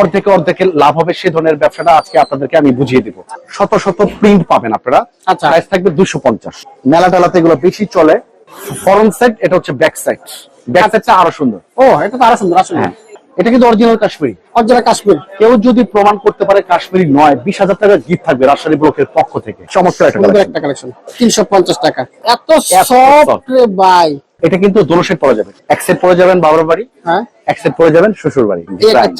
অর্ধেকে অর্ধেকে লাভ হবে সে ধরনের ব্যবসাটা আজকে আপনাদেরকে আমি বুঝিয়ে দিব। শত শত প্রিন্ট পাবেন আপনারা। আচ্ছা। প্রাইস থাকবে দুশো পঞ্চাশ। মেলা টেলাতে এগুলো বেশি চলে। ফরন্ট সাইড এটা হচ্ছে ব্যাক সাইড ব্যাক সাইডটা আরও সুন্দর। ও এটা তো আরও সুন্দর আসলে হ্যাঁ। এটা কিন্তু অরিজিনাল কাশ্মীরি। অরিজিনাল কাশ্মীর। কেউ যদি প্রমাণ করতে পারে কাশ্মীরি নয় বিশ হাজার টাকার গিফট থাকবে রাজশাহী ব্লকের পক্ষ থেকে। চমৎকার একটা কালেকশন তিনশো পঞ্চাশ টাকা। এত। সফট ভাই। এটা কিন্তু দোনো সেট পরে যাবে। এক সেট পরে যাবেন বাবার বাড়ি হ্যাঁ। এক সেট পরে যাবেন শ্বশুর বাড়ি।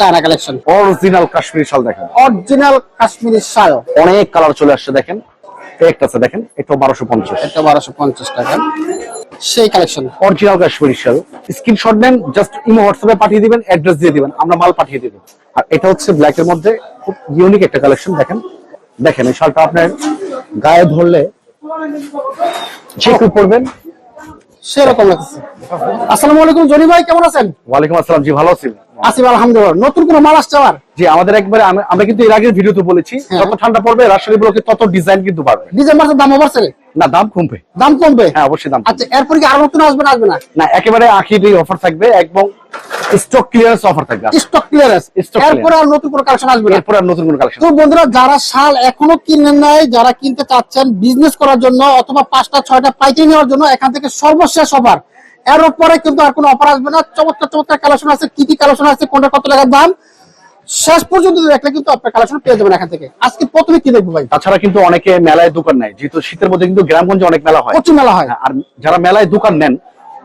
চায়না কালেকশন অরিজিনাল কাশ্মীরি শাল দেখেন। অরিজিনাল কাশ্মীরি শাল। অনেক কালার চলে আসছে দেখেন। একটা আছে দেখেন এটা বারোশো পঞ্চাশ। এটা বারোশো পঞ্চাশ টাকা। সেই কালেকশন অরিজিনাল কাশ্মীরি শাল। স্ক্রিনশট নেন জাস্ট ইমো হোয়াটসঅ্যাপে পাঠিয়ে দিবেন অ্যাড্রেস দিয়ে দিবেন আমরা মাল পাঠিয়ে দিব। আর এটা হচ্ছে ব্ল্যাক এর মধ্যে খুব ইউনিক একটা কালেকশন দেখেন। দেখেন এই শালটা আপনার গায়ে ধরলে যে পরবেন সেরকম লাগছে। আসসালামু আলাইকুম জনি ভাই কেমন আছেন? ওয়ালাইকুম আসসালাম জি ভালো আসিফ আলহামদুলিল্লাহ। নতুন কোন মাল আসছে আবার? জি আমাদের একবারে আমরা কিন্তু এর আগের ভিডিওতে বলেছি হ্যাঁ। যত ঠান্ডা পড়বে রাজশাহী ব্লকে তত ডিজাইন কিন্তু বাড়বে। ডিসেম্বর দাম বাড়ছে না দাম কমবে। দাম কমবে? হ্যাঁ অবশ্যই দাম আচ্ছা এরপর কি আরও নতুন আসবে না আসবে না? না একেবারে আখিরি অফার থাকবে এবং স্টক ক্লিয়ারেন্স অফার থাকবে। স্টক ক্লিয়ারেন্স এরপর আর নতুন কোনো কালেকশন আসবে এরপর আর নতুন কোন কালেকশন তো বন্ধুরা যারা শাল এখনও কিনেন নাই যারা কিনতে চাচ্ছেন বিজনেস করার জন্য অথবা পাঁচটা ছয়টা পাইতে নেওয়ার জন্য এখান থেকে সর্বশেষ অফার এর উপরে কিন্তু আর কোনো অফার আসবে না। চমৎকার চমৎকার কালেকশন আছে। কি কি কালেকশন আছে? কোনটা কত টাকার দাম? শেষ পর্যন্ত দেখলে কিন্তু আপনার কালেকশন পেয়ে যাবেন এখান থেকে। আজকে প্রথমে কি দেখব ভাই? তাছাড়া কিন্তু অনেকে মেলায় দোকান নেয়। যেহেতু শীতের মধ্যে কিন্তু গ্রামগঞ্জে অনেক মেলা হয়। প্রচুর মেলা হয়। আর যারা মেলায় দোকান নেন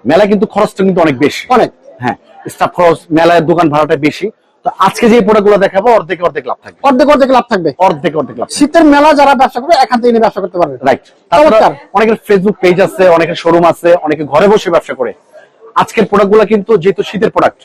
মেলায় কিন্তু খরচটা কিন্তু অনেক বেশি। অনেক। হ্যাঁ। স্টাফ খরচ মেলায় দোকান ভাড়াটা বেশি। তো আজকে যে দেখাবো অর্ধেক অর্ধেক লাভ থাকবে। অর্ধেক অর্ধেক লাভ থাকবে? অর্ধেক অর্ধেক লাভ শীতের মেলা যারা ব্যবসা করবে এখান থেকে ব্যবসা করতে পারবে। রাইট চমৎকার। অনেকের ফেসবুক পেজ আছে অনেকের শোরুম আছে অনেকে ঘরে বসে ব্যবসা করে। আজকের প্রোডাক্টগুলো কিন্তু যেহেতু শীতের প্রোডাক্ট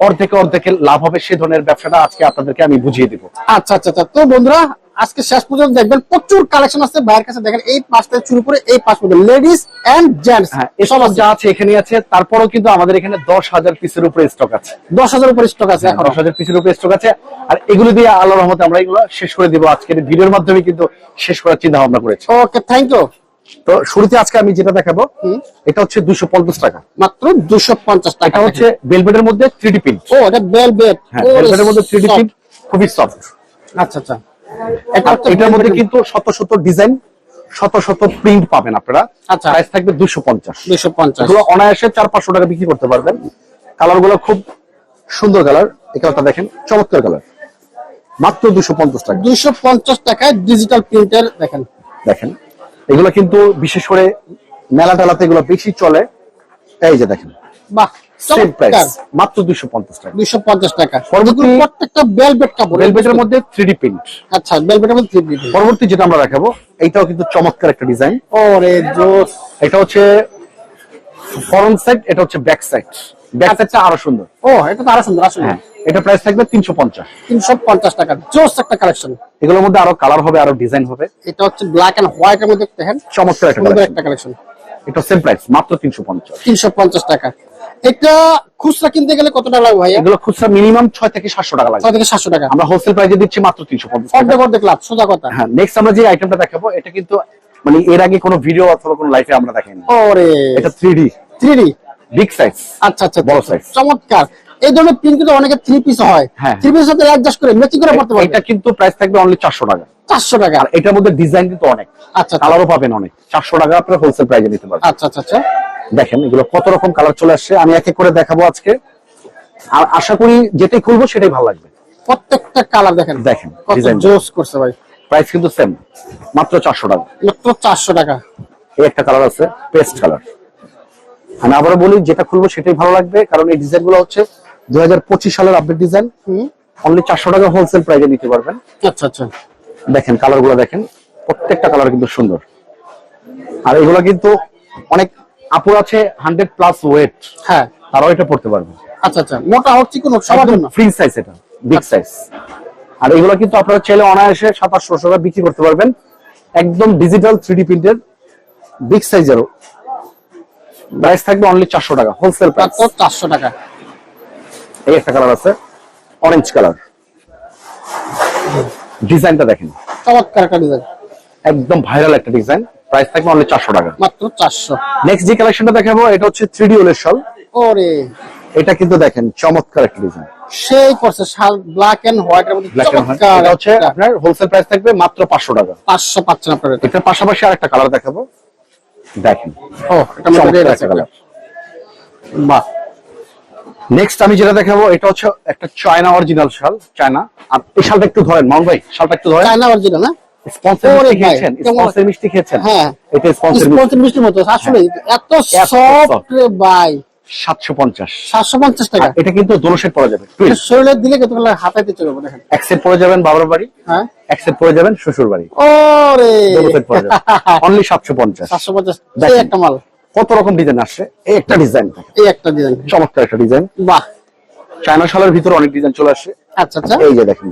অর্ধেকে অর্ধেকে লাভ হবে সে ধরনের ব্যবসাটা আজকে আপনাদেরকে আমি বুঝিয়ে দিব। আচ্ছা আচ্ছা আচ্ছা। তো বন্ধুরা আজকে শেষ পর্যন্ত দেখবেন প্রচুর কালেকশন আছে। ভাইয়ের কাছে দেখেন এই পাঁচ থেকে শুরু করে এই পাঁচ পর্যন্ত। লেডিস এন্ড জেন্টস হ্যাঁ এসব যা আছে এখানে আছে তারপরেও কিন্তু আমাদের এখানে দশ হাজার পিসের উপরে স্টক আছে। দশ হাজার উপর স্টক আছে এখন। দশ হাজার পিসের উপরে স্টক আছে। আর এগুলো দিয়ে আল্লাহ রহমতে আমরা এগুলো শেষ করে দিব। আজকের ভিডিওর মাধ্যমে কিন্তু শেষ করার চিন্তা ভাবনা করেছি। ওকে থ্যাংক ইউ তো শুরুতে আজকে আমি যেটা দেখাবো এটা হচ্ছে দুশো পঞ্চাশ টাকা। মাত্র দুশো পঞ্চাশ টাকা হচ্ছে বেলবেটের মধ্যে থ্রিডি প্রিন্ট ও এটা বেল বেড হ্যাঁ বেলবেটের মধ্যে থ্রি প্রিন্ট খুবই সফট আচ্ছা আচ্ছা। এটার মধ্যে কিন্তু শত শত ডিজাইন শত শত প্রিন্ট পাবেন আপনারা। আচ্ছা। প্রাইস থাকবে দুশো পঞ্চাশ। দুশো পঞ্চাশ। অনায়াসে চার পাঁচশো টাকা বিক্রি করতে পারবেন। কালারগুলো খুব সুন্দর কালার। এই কালারটা দেখেন চমৎকার কালার। মাত্র দুশো পঞ্চাশ টাকা। দুশো পঞ্চাশ টাকায় ডিজিটাল প্রিন্টের দেখেন। দেখেন এগুলো কিন্তু বিশেষ করে মেলা টেলাতে এগুলো বেশি চলে। এই যে দেখেন। বাহ সেম প্রাইস মাত্র দুশো পঞ্চাশ টাকা। দুশো পঞ্চাশ টাকা। পরবর্তী- প্রত্যেকটা বেল কাপড় ভেলভেটের মধ্যে থ্রি প্রিন্ট আচ্ছা বেল মধ্যে থ্রি প্রিন্ট পরবর্তী যেটা আমরা দেখাবো এইটাও কিন্তু চমৎকার একটা ডিজাইন ওরে জোস। এটা হচ্ছে ফরন্ট সাইড এটা হচ্ছে ব্যাক সাইড ব্যাক সাইডটা আরও সুন্দর। ও এটা তো আরও সুন্দর আসলে হ্যাঁ এটা প্রাইস থাকবে তিনশো পঞ্চাশ। তিনশো পঞ্চাশ টাকা। জোস একটা কালেকশন এগুলোর মধ্যে আরও কালার হবে আরও ডিজাইন হবে। এটা হচ্ছে ব্ল্যাক এন্ড হোয়াইট এর মধ্যে দেখেন। চমৎকার একটা একটা কালেকশন এটা সেম প্রাইস মাত্র তিনশো পঞ্চাশ। তিনশো পঞ্চাশ টাকা। এটা খুচরা কিনতে গেলে কত টাকা লাগবে ভাইয়া? এগুলো খুচরা মিনিমাম ছয় থেকে সাতশো টাকা লাগবে ছয় থেকে সাতশো টাকা। আমরা হোলসেল প্রাইসে দিচ্ছি মাত্র টাকা। অর্ধেক অর্ধেক লাভ সোজা কথা। হ্যাঁ নেক্সট আমরা যে আইটেমটা দেখাবো এটা কিন্তু মানে এর আগে কোনো ভিডিও অথবা কোনো আমরা দেখাইনি। ওরে। এটা three D three D big size আচ্ছা আচ্ছা। বড় size। চমৎকার। এই ধরনের প্রিন্ট কিন্তু অনেকে থ্রি পিস হয়। হ্যাঁ। থ্রি পিসের সাথে অ্যাডজাস্ট করে ম্যাচিং করে পড়তে পারবে। এটা কিন্তু প্রাইস থাকবে অনলি চারশো টাকা। চারশো টাকা। আর এটার মধ্যে ডিজাইন কিন্তু অনেক। আচ্ছা আচ্ছা। কালারও পাবেন অনেক। চারশো টাকা আপনার হোলসেল প্রাইসে নিতে পারবেন। আচ্ছা আচ্ছা আচ্ছা। দেখেন এগুলো কত রকম কালার চলে আসছে আমি এক এক করে দেখাবো আজকে। আর আশা করি যেটাই খুলবো সেটাই ভালো লাগবে। প্রত্যেকটা কালার দেখেন। দেখেন, জোস করছে ভাই। প্রাইস কিন্তু সেম মাত্র চারশো টাকা। মাত্র চারশো টাকা। এই একটা কালার আছে পেস্ট কালার আমি আবারও বলি যেটা খুলবো সেটাই ভালো লাগবে কারণ এই ডিজাইনগুলো হচ্ছে দু হাজার পঁচিশ সালের আপডেট ডিজাইন অনলি চারশো টাকা হোলসেল প্রাইসে নিতে পারবেন। আচ্ছা আচ্ছা। দেখেন কালারগুলো দেখেন প্রত্যেকটা কালার কিন্তু সুন্দর। আর এগুলো কিন্তু অনেক আপুর আছে হান্ড্রেড প্লাস ওয়েট হ্যাঁ। তারাও এটা পড়তে পারবে। আচ্ছা আচ্ছা। মোটা হোক চিকন হোক সবার জন্য। ফ্রি সাইজ এটা বিগ সাইজ আর এগুলো কিন্তু আপনারা চাইলে অনায়াসে সাতাশশো টাকা বিক্রি করতে পারবেন। একদম ডিজিটাল থ্রি প্রিন্টের বিগ সাইজেরও প্রাইস থাকবে অনলি চারশো টাকা হোলসেল প্রাইস চারশো টাকা। এই একটা কালার আছে অরেঞ্জ কালার ডিজাইনটা দেখেন। চমৎকার একটা ডিজাইন একদম ভাইরাল একটা ডিজাইন প্রাইস থাকবে অনলি চারশো টাকা। মাত্র চারশো। নেক্সট যে কালেকশনটা দেখাবো এটা হচ্ছে থ্রি ডি ওলের শল ওরে। এটা কিন্তু দেখেন চমৎকার একটা ডিজাইন সেই করছে ব্ল্যাক এন্ড হোয়াইট এর মধ্যে চমৎকার এটা হচ্ছে আপনার হোলসেল প্রাইস থাকবে মাত্র পাঁচশো টাকা। পাঁচশো পাচ্ছেন আপনারা এটা। এটার পাশাপাশি আরেকটা কালার দেখাবো। দেখেন ও এটা মধ্যে আছে। কালার বাহ। নেক্সট আমি যেটা দেখাবো এটা হচ্ছে একটা চায়না অরিজিনাল শাল চায়না আর এই শালটা একটু ধরেন মামুন ভাই শালটা একটু ধরেন। চায়না অরিজিনাল না? স্পন্সর মিষ্টি খেয়েছেন হ্যাঁ। এটা স্পন্সর মিষ্টির মতো আসলে এত এত সফট ভাই। সাতশো পঞ্চাশ। সাতশো পঞ্চাশ টাকা। এটা কিন্তু যাবে। শরীরে দিলে হাতাইতে দেখেন। যাবেন বাবার বাড়ি হ্যাঁ। যাবেন শ্বশুর বাড়ি। ওরে। অনলি সাতশো পঞ্চাশ। সাতশো পঞ্চাশ। একটা মাল। কত রকম ডিজাইন আসছে। এই একটা ডিজাইন এই একটা ডিজাইন চমৎকার একটা ডিজাইন বাহ। চায়না শালের ভিতরে অনেক ডিজাইন চলে আসছে। আচ্ছা আচ্ছা। এই যে দেখেন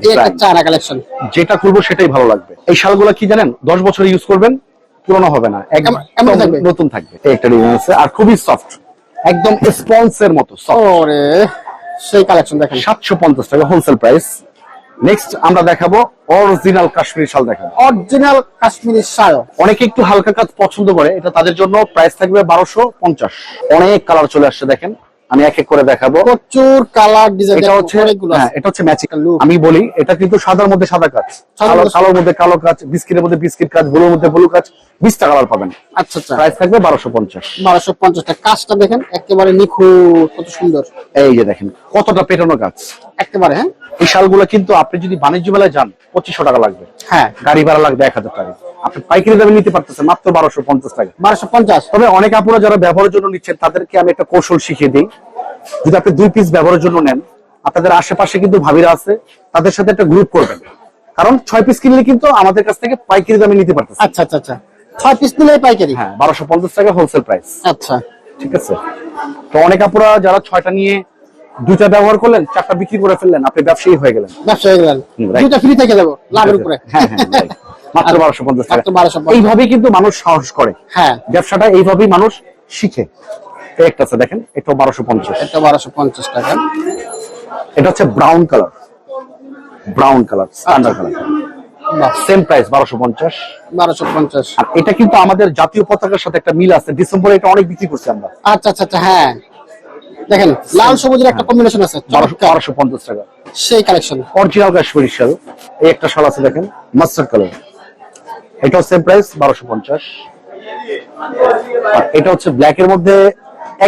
কালেকশন যেটা করব সেটাই ভালো লাগবে। এই শালগুলো কি জানেন? দশ বছর ইউজ করবেন পুরনো হবে না। একদম? নতুন থাকবে। একটা ডিজাইন আছে আর খুবই সফট একদম স্পঞ্জের মতো ওরে সেই কালেকশন দেখেন। সাতশো পঞ্চাশ টাকা হোলসেল প্রাইস নেক্সট আমরা দেখাবো অরিজিনাল কাশ্মীরি শাল দেখাবো। অরিজিনাল কাশ্মীরি শাল। অনেকে একটু হালকা কাজ পছন্দ করে এটা তাদের জন্য প্রাইস থাকবে বারোশো পঞ্চাশ। অনেক কালার চলে আসছে দেখেন। আমি এক এক করে দেখাবো। প্রচুর কালার ডিজাইন এটা হচ্ছে হ্যাঁ এটা হচ্ছে ম্যাচিং লুক আমি বলি এটা কিন্তু সাদার মধ্যে সাদা কাজ। সাদার কালো মধ্যে- কালোর মধ্যে কালো কাজ বিস্কিটের মধ্যে বিস্কিট কাজ ব্লুর মধ্যে ব্লু কাজ। বিশটা কালার পাবেন। আচ্ছা আচ্ছা। প্রাইস থাকবে বারোশো পঞ্চাশ। বারোশো পঞ্চাশ কাজটা দেখেন একেবারে নিখুঁত কত সুন্দর। এই যে দেখেন কতটা পেটানো কাজ একেবারে হ্যাঁ? এই শালগুলো কিন্তু আপনি যদি বাণিজ্য মেলায় যান পঁচিশশো টাকা লাগবে। হ্যাঁ। গাড়ি ভাড়া লাগবে এক হাজার টাকা। আপনি পাইকারি দামে নিতে পারতেছেন মাত্র বারোশো পঞ্চাশ টাকা। বারোশো পঞ্চাশ। তবে অনেক আপুরা যারা ব্যবহারের জন্য নিচ্ছেন তাদেরকে আমি একটা কৌশল শিখিয়ে দিই। যদি আপনি দুই পিস ব্যবহারের জন্য নেন আপনাদের আশেপাশে কিন্তু ভাবিরা আছে তাদের সাথে একটা গ্রুপ করবেন। কারণ ছয় পিস কিনলে কিন্তু আমাদের কাছ থেকে পাইকারি দামে নিতে পারতেছে আচ্ছা আচ্ছা আচ্ছা। ছয় পিস দিলে পাইকারি। হ্যাঁ বারোশো পঞ্চাশ টাকা হোলসেল প্রাইস আচ্ছা। ঠিক আছে? তো অনেক আপুরা যারা ছয়টা নিয়ে ব্যবহার করলেন চারটা বিক্রি করে ফেললেন আপনি ব্যবসায়ী হয়ে গেলেন। ব্যবসা হয়ে গেলেন। ফ্রি থেকে দেবো লাভের উপরে। হ্যাঁ হ্যাঁ মাত্র বারোশো পঞ্চাশ টাকা। মাত্র 1250 এইভাবেই কিন্তু মানুষ সাহস করে। হ্যাঁ। ব্যবসাটা এইভাবেই মানুষ শিখে। একটা আছে দেখেন এটাও বারোশো পঞ্চাশ। এটা বারোশো পঞ্চাশ টাকা। এটা হচ্ছে brown colour brown colour standard colour same price বারোশো পঞ্চাশ। বারোশো পঞ্চাশ। আর এটা কিন্তু আমাদের জাতীয় পতাকার সাথে একটা মিল আছে। ডিসেম্বরে এটা অনেক বিক্রি করছি আমরা। আচ্ছা আচ্ছা আচ্ছা হ্যাঁ। দেখেন লাল সবুজের একটা কম্বিনেশন আছে। বারোশো পঞ্চাশ টাকা। সেই কালেকশন অরিজিনাল কাশ্মীরি শাল এই একটা শাল আছে দেখেন মাস্টার্ড কালার এটাও সেম প্রাইস বারোশো পঞ্চাশ। আর এটা হচ্ছে ব্ল্যাক এর মধ্যে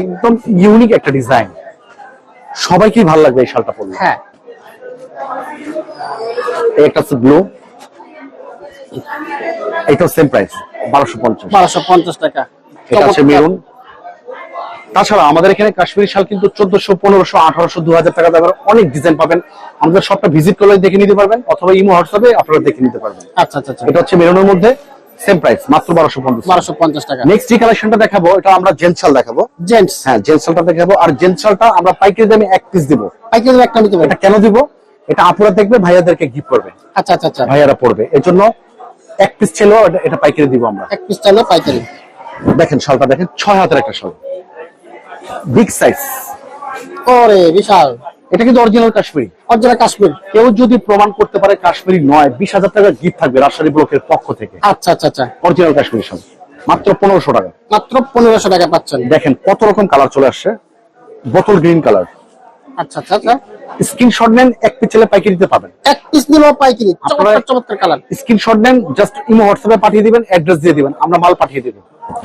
একদম ইউনিক একটা ডিজাইন সবাইকেই ভালো লাগবে এই শালটা পরলে। হ্যাঁ। একটা হচ্ছে ব্লু এটাও সেম প্রাইস বারোশো পঞ্চাশ। বারোশো পঞ্চাশ টাকা। এটা চমৎকার। মেরুন তাছাড়া আমাদের এখানে কাশ্মীরি শাল কিন্তু চোদ্দশো পনেরোশো আঠারোশো দু হাজার টাকা দামের অনেক ডিজাইন পাবেন। আমাদের সবটা ভিজিট করলে দেখে নিতে পারবেন অথবা ইমো হোয়াটসঅ্যাপে আপনারা দেখে নিতে পারবেন। আচ্ছা আচ্ছা আচ্ছা। এটা হচ্ছে মেরুনের মধ্যে সেম প্রাইস মাত্র বারোশো পঞ্চাশ বারোশো পঞ্চাশ টাকা। নেক্সট যে কালেকশনটা দেখাবো এটা আমরা দেখাবো। জেন্টস। হ্যাঁ দেখাবো। আর আমরা পাইকারি দামে এক পিস দিব। পাইকারি একটা নিতে পারেন এটা কেন দিব? এটা আপুরা দেখবে ভাইয়াদেরকে গিফট করবে। আচ্ছা আচ্ছা আচ্ছা। ভাইয়ারা পড়বে। এর জন্য এক পিস এটা- এটা পাইকারি দিব আমরা। এক পিস চাইলে পাইকারি। দেখেন শালটা দেখেন ছয় হাতের একটা শাল। বিগ সাইজ ওরে বিশাল। এটা কিন্তু অরিজিনাল কাশ্মীরি। অরিজিনাল কাশ্মীর। কেউ যদি প্রমাণ করতে পারে কাশ্মীরি নয় বিশ হাজার টাকা গিফট থাকবে রাজশাহী ব্লকের পক্ষ থেকে। আচ্ছা আচ্ছা আচ্ছা। অরিজিনাল কাশ্মীরি শাল। মাত্র পনেরোশো টাকা। মাত্র পনেরোশো টাকা পাচ্ছেন। দেখেন কত রকম কালার চলে আসছে। বোতল গ্রিন কালার আচ্ছা আচ্ছা আচ্ছা। স্ক্রিনশট নেন এক পাইকারিতে পাবেন এক পিস নিলেও পাইকারি। চমৎকার চমৎকার কালার। স্ক্রিনশট নেন জাস্ট ইমো হোয়াটসঅ্যাপে পাঠিয়ে দিবেন অ্যাড্রেস দিয়ে দিবেন আমরা মাল পাঠিয়ে দেবো।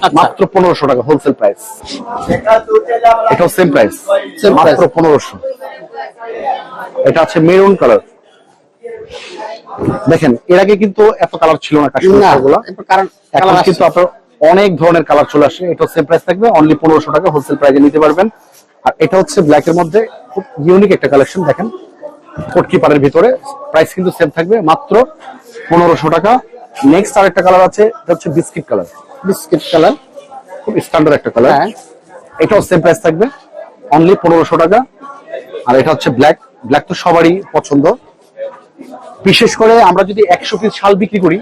আচ্ছা। মাত্র পনেরোশো টাকা হোলসেল প্রাইস এটাও সেম প্রাইস মাত্র পনেরোশো। এটা আছে মেরুন কালার দেখেন এর আগে কিন্তু এত কালার ছিল না কাশ্মীর না শালগুলো এরপর কারণ এখন কিন্তু আপনার অনেক ধরনের কালার চলে আসে। এটা সেম প্রাইস থাকবে অনলি পনেরোশো টাকা হোলসেল প্রাইসে নিতে পারবেন। আর এটা হচ্ছে ব্ল্যাক এর মধ্যে খুব ইউনিক একটা কালেকশন দেখেন। কোটকিপারের ভিতরে প্রাইস কিন্তু সেম থাকবে মাত্র পনেরোশো টাকা। নেক্সট আরেকটা কালার আছে এটা হচ্ছে বিস্কিট কালার বিস্কিট কালার খুব স্ট্যান্ডার্ড একটা কালার হ্যাঁ। এটাও সেম প্রাইস থাকবে অনলি পনেরোশো টাকা। আর এটা হচ্ছে ব্ল্যাক ব্ল্যাক তো সবারই পছন্দ। বিশেষ করে আমরা যদি একশো পিস শাল বিক্রি করি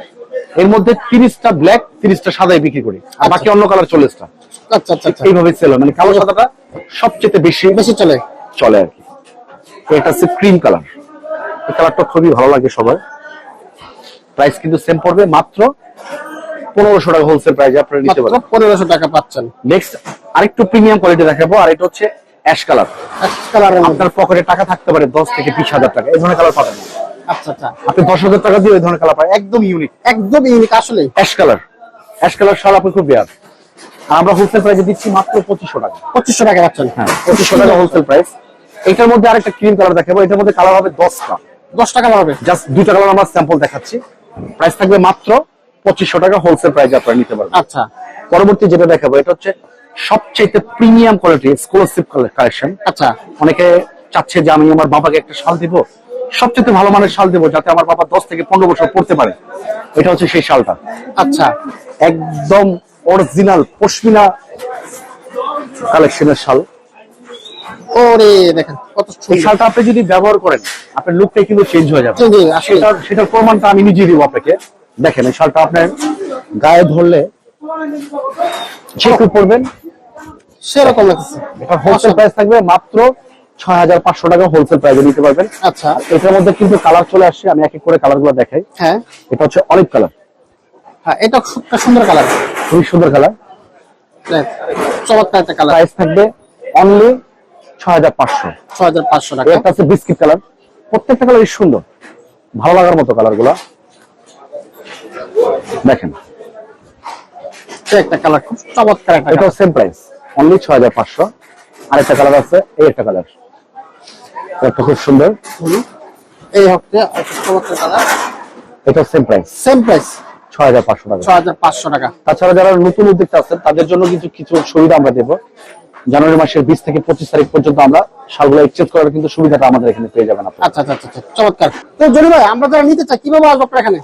এর মধ্যে তিরিশটা ব্ল্যাক তিরিশটা সাদাই বিক্রি করি। আর বাকি অন্য কালার চল্লিশটা। আচ্ছা আচ্ছা আচ্ছা। এইভাবে সেল হয়। মানে কালো সাদাটা সবচেয়ে বেশি বেশি চলে। চলে আর কি। এটা হচ্ছে ক্রিম কালার এই কালারটা খুবই ভালো লাগে সবার। প্রাইস কিন্তু সেম পড়বে মাত্র পনেরোশো টাকা হোলসেল প্রাইস আপনারা নিতে পারেন। পনেরোশো টাকা পাচ্ছেন। নেক্সট আরেকটু প্রিমিয়াম কোয়ালিটি দেখাবো আর এটা হচ্ছে অ্যাশ কালার কালারের মধ্যে। আপনার পকেটে টাকা থাকতে পারে দশ থেকে বিশ হাজার টাকা এই ধরনের কালার পাবেন। আচ্ছা আচ্ছা। আপনি দশ হাজার টাকা দিয়ে এই ধরনের কালার পাবেন। একদম ইউনিক একদম ইউনিক আসলে অ্যাশ কালার অ্যাশ কালার শাল আপনি খুব বেয়ার আমরা হোলসেল প্রাইসে দিচ্ছি মাত্র পঁচিশশো টাকা। পঁচিশশো টাকা পাচ্ছেন। হ্যাঁ পঁচিশশো টাকা হোলসেল প্রাইস এটার মধ্যে আরেকটা ক্রিম কালার দেখাবো। এটার মধ্যে কালার হবে দশটা। দশ টাকা পাবে জাস্ট দুইটা কালার আমরা স্যাম্পল দেখাচ্ছি। প্রাইস থাকবে মাত্র পঁচিশশো টাকা হোলসেল প্রাইস আপনারা নিতে পারবেন। আচ্ছা। পরবর্তী যেটা দেখাবো এটা হচ্ছে সবচেয়ে প্রিমিয়াম কোয়ালিটি এক্সক্লুসিভ কালেকশন আচ্ছা। অনেকে চাচ্ছে যে আমি আমার বাবাকে একটা শাল দিব। সবচেয়ে ভালো মানের শাল দেবো যাতে আমার বাবা দশ থেকে পনেরো বছর পড়তে পারে। এটা হচ্ছে সেই শালটা। আচ্ছা। একদম অরিজিনাল পশমিনা কালেকশনের শাল। ওরে দেখেন কত এই শালটা আপনি যদি ব্যবহার করেন আপনার লুকটাই কিন্তু চেঞ্জ হয়ে যাবে। আসলে। সেটার সেটার প্রমাণটা আমি নিজেই দিব আপনাকে। দেখেন এই শালটা আপনার গায়ে ধরলে যেটু পড়বেন সেরকম এটা হোলসেল প্রাইস থাকবে মাত্র ছয় হাজার পাঁচশো টাকা হোলসেল প্রাইসে নিতে পারবেন। আচ্ছা। এটার মধ্যে কিন্তু কালার চলে আসছে আমি এক এক করে কালারগুলো দেখাই। হ্যাঁ। এটা হচ্ছে অলিভ কালার হ্যাঁ এটা খুব একটা সুন্দর কালার খুবই সুন্দর কালার চমৎকার একটা কালার প্রাইস থাকবে অনলি ছয় হাজার পাঁচশো। ছয় হাজার পাঁচশো টাকা। একটা আছে বিস্কিট কালার। প্রত্যেকটা কালার সুন্দর। ভালো লাগার মতো কালারগুলা দেখেন একটা কালার খুব চমৎকার একটা এটাও সেম প্রাইস অনলি ছয় হাজার পাঁচশো। আরেকটা কালার আছে এই একটা কালার। খুব সুন্দর। এই হচ্ছে একটা চমৎকার কালার। এটাও সেম প্রাইস সেম প্রাইস ছয় হাজার পাঁচশো টাকা। ছয় হাজার পাঁচশো টাকা। তাছাড়া যারা নতুন উদ্যোক্তা আছেন তাদের জন্য কিন্তু কিছু সুবিধা আমরা দেবো। জানুয়ারি মাসের বিশ থেকে পঁচিশ তারিখ পর্যন্ত আমরা শালগুলো এক্সচেঞ্জ করার কিন্তু সুবিধাটা আমাদের এখানে পেয়ে যাবেন আচ্ছা আচ্ছা আচ্ছা চমৎকার। তো জনি ভাই আমরা যারা নিতে চাই কীভাবে আসব আপনার এখানে?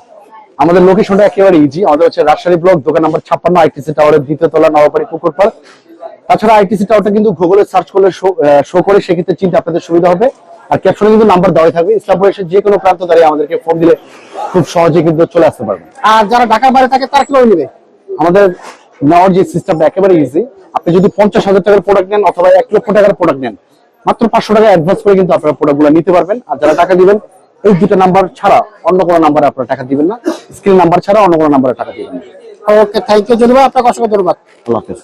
আমাদের লোকেশনটা একেবারে ইজি আমাদের হচ্ছে রাজশাহী ব্লক দোকান নাম্বার ছাপ্পান্ন আইটিসি টাওয়ারের দ্বিতীয় তলা নবাবাড়ি পুকুর পাড় তাছাড়া আইটিসি টাওয়ারটা কিন্তু গুগলে সার্চ করলে শো করে সেক্ষেত্রে চিন্তা আপনাদের সুবিধা হবে। আর ক্যাপশনে কিন্তু নাম্বার দেওয়া থাকবে। ইসলামপুর এসে যে কোনো প্রান্ত দাঁড়িয়ে আমাদেরকে ফোন দিলে খুব সহজে কিন্তু চলে আসতে পারবে আর যারা ঢাকার বাইরে থাকে তারা কীভাবে নেবে? আমাদের নেওয়ার যে সিস্টেমটা একেবারে ইজি আপনি যদি পঞ্চাশ হাজার টাকার প্রোডাক্ট নেন অথবা এক লক্ষ টাকার প্রোডাক্ট নেন মাত্র পাঁচশো টাকা অ্যাডভান্স করে কিন্তু আপনারা প্রোডাক্টগুলো নিতে পারবেন। আর যারা টাকা দিবেন এই দুটো নাম্বার ছাড়া অন্য কোনো নাম্বারে আপনারা টাকা দিবেন না। স্ক্রিন নাম্বার ছাড়া অন্য কোনো নাম্বারে টাকা দিবেন না। ওকে থ্যাংক ইউ ধন্যবাদ আপনাকে অসংখ্য ধন্যবাদ। আল্লাহ হাফেজ।